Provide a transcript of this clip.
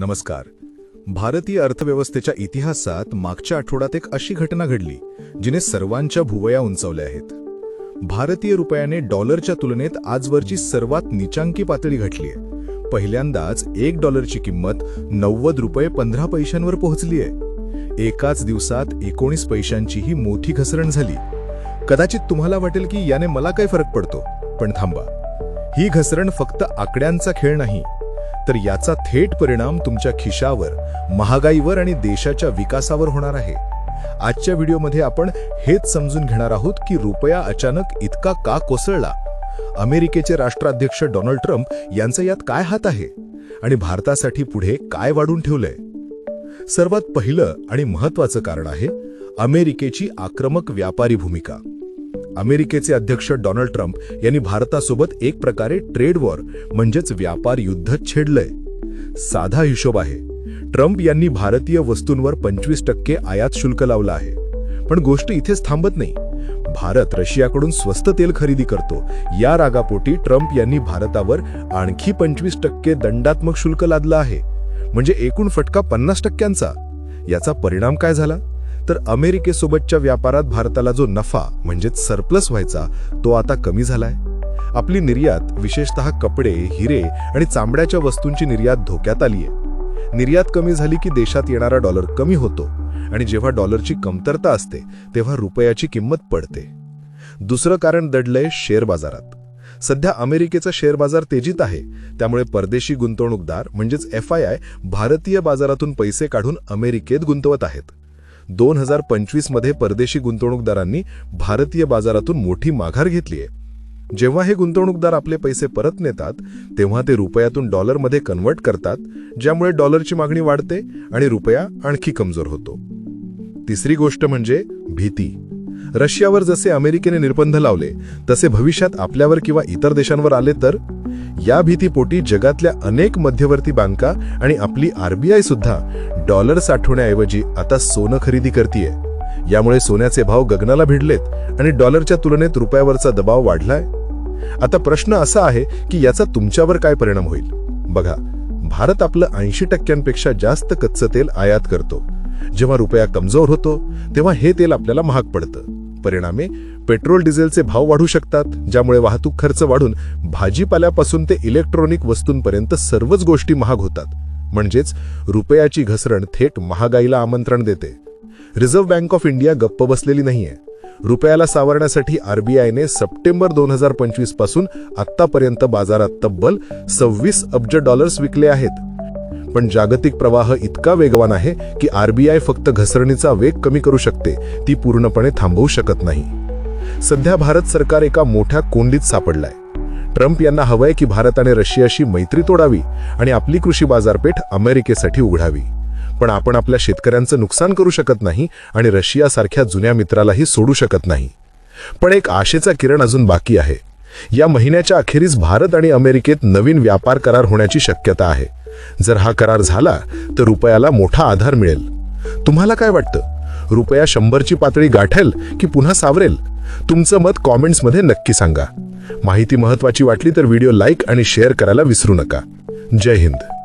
नमस्कार. भारतीय अर्थव्यवस्थेच्या इतिहासात मागच्या आठवड्यात एक अशी घटना घडली जिने सर्वांच्या भुवया उंचावल्या आहेत. भारतीय रुपयाने डॉलरच्या तुलनेत आजवरची सर्वात निचांकी पातळी घटलीय पहिल्यांदाच एक डॉलरची किंमत नव्वद रुपये पंधरा पैशांवर पोहोचलीय एकाच दिवसात एकोणीस पैशांची ही मोठी घसरण झाली. कदाचित तुम्हाला वाटेल की याने मला काय फरक पडतो पण थांबा. ही घसरण फक्त आकड्यांचा खेळ नाही तर याचा थेट परिणाम तुमच्या खिशावर महागाईवर आणि देशाच्या विकासावर होणार आहे. आजच्या व्हिडिओमध्ये आपण हेच समजून घेणार आहोत की रुपया अचानक इतका का कोसळला? अमेरिकेचे राष्ट्राध्यक्ष डोनाल्ड ट्रम्प यांचा यात काय हात आहे? आणि भारतासाठी पुढे काय वाढून ठेवलंय? सर्वात पहिलं आणि महत्वाचं कारण आहे अमेरिकेची आक्रमक व्यापारी भूमिका. अमेरिकेचे अध्यक्ष डोनाल्ड ट्रम्प यांनी भारतासोबत एक प्रकारे ट्रेड वॉर म्हणजेच व्यापार युद्ध छेडलंय. साधा हिशोब आहे. ट्रम्प यांनी भारतीय वस्तूंवर पंचवीस टक्के आयात शुल्क लावलं आहे. पण गोष्ट इथेच थांबत नाही. भारत रशियाकडून स्वस्त तेल खरेदी करतो. या रागापोटी ट्रम्प यांनी भारतावर आणखी पंचवीस टक्के दंडात्मक शुल्क लादलं आहे. म्हणजे एकूण फटका पन्नास टक्क्यांचा. याचा परिणाम काय झाला? तर अमेरिकेसोबतच्या व्यापारात भारताला जो नफा म्हणजेच सरप्लस व्हायचा तो आता कमी झालाय. आपली निर्यात विशेषतः कपडे हिरे आणि चामड्याच्या वस्तूंची निर्यात धोक्यात आलीय. निर्यात कमी झाली की देशात येणारा डॉलर कमी होतो आणि जेव्हा डॉलरची कमतरता असते तेव्हा रुपयाची किंमत पडते. दुसरं कारण दडलंय शेअर बाजारात. सध्या अमेरिकेचा शेअर बाजार तेजीत आहे त्यामुळे परदेशी गुंतवणूकदार म्हणजेच एफ आय आय भारतीय बाजारातून पैसे काढून अमेरिकेत गुंतवत आहेत. दोन हजार पंचवीसमध्ये परदेशी गुंतवणूकदारांनी भारतीय बाजारातून मोठी माघार घेतली आहे. जेव्हा हे गुंतवणूकदार आपले पैसे परत नेतात तेव्हा ते रुपयातून डॉलरमध्ये कन्वर्ट करतात ज्यामुळे डॉलरची मागणी वाढते आणि रुपया आणखी कमजोर होतो. तिसरी गोष्ट म्हणजे भीती. रशियावर जसे अमेरिकेने निर्बंध लावले तसे भविष्यात आपल्यावर किंवा इतर देशांवर आले तर या भीतीपोटी जगातल्या अनेक मध्यवर्ती बँका आणि आपली आरबीआय सुद्धा डॉलर साठवण्याऐवजी आता सोनं खरेदी करतीये. यामुळे सोन्याचे भाव गगनाला भिडलेत आणि डॉलरच्या तुलनेत रुपयावरचा दबाव वाढलाय. आता प्रश्न असा आहे की याचा तुमच्यावर काय परिणाम होईल? बघा भारत आपलं ऐंशी टक्क्यांपेक्षा जास्त कच्चं तेल आयात करतो. जेव्हा रुपया कमजोर होतो तेव्हा हे तेल आपल्याला महाग पडतं. परिणामे पेट्रोल डिझेलचे भाव वाढू शकतात ज्यामुळे वाहतूक खर्च वाढून भाजीपाल्यापासून ते इलेक्ट्रॉनिक वस्तूंपर्यंत सर्वच गोष्टी महाग होतात. म्हणजेच रुपयाची घसरण थेट महागाईला आमंत्रण देते. रिझर्व्ह बँक ऑफ इंडिया गप्प बसलेली नाहीये. रुपयाला सावरण्यासाठी आरबीआयने सप्टेंबर दोन हजार पंचवीसपासून आतापर्यंत बाजारात तब्बल सव्वीस अब्ज डॉलर्स विकले आहेत. पण जागतिक प्रवाह इतका वेगवान आहे की आरबीआय फक्त घसरणीचा वेग कमी करू शकते ती पूर्णपणे थांबवू शकत नाही. सध्या भारत सरकार एका मोठ्या कोंडीत सापडलाय. ट्रम्प यांना हवंय की भारताने रशियाशी मैत्री तोडावी आणि आपली कृषी बाजारपेठ अमेरिकेसाठी उघडावी. पण आपण आपल्या शेतकऱ्यांचं नुकसान करू शकत नाही आणि रशियासारख्या जुन्या मित्रालाही सोडू शकत नाही. पण एक आशेचा किरण अजून बाकी आहे. या महिन्याच्या अखेरीस भारत आणि अमेरिकेत नवीन व्यापार करार होण्याची शक्यता आहे. जर हा करार झाला तर रुपयाला मोठा आधार मिळेल. तुम्हाला काय वाटतं? रुपया शंभरची पातळी गाठेल की पुन्हा सावरेल? तुमचं मत कॉमेंट्समध्ये नक्की सांगा. माहिती महत्वाची वाटली तर व्हिडिओ लाईक आणि शेअर करायला विसरू नका. जय हिंद.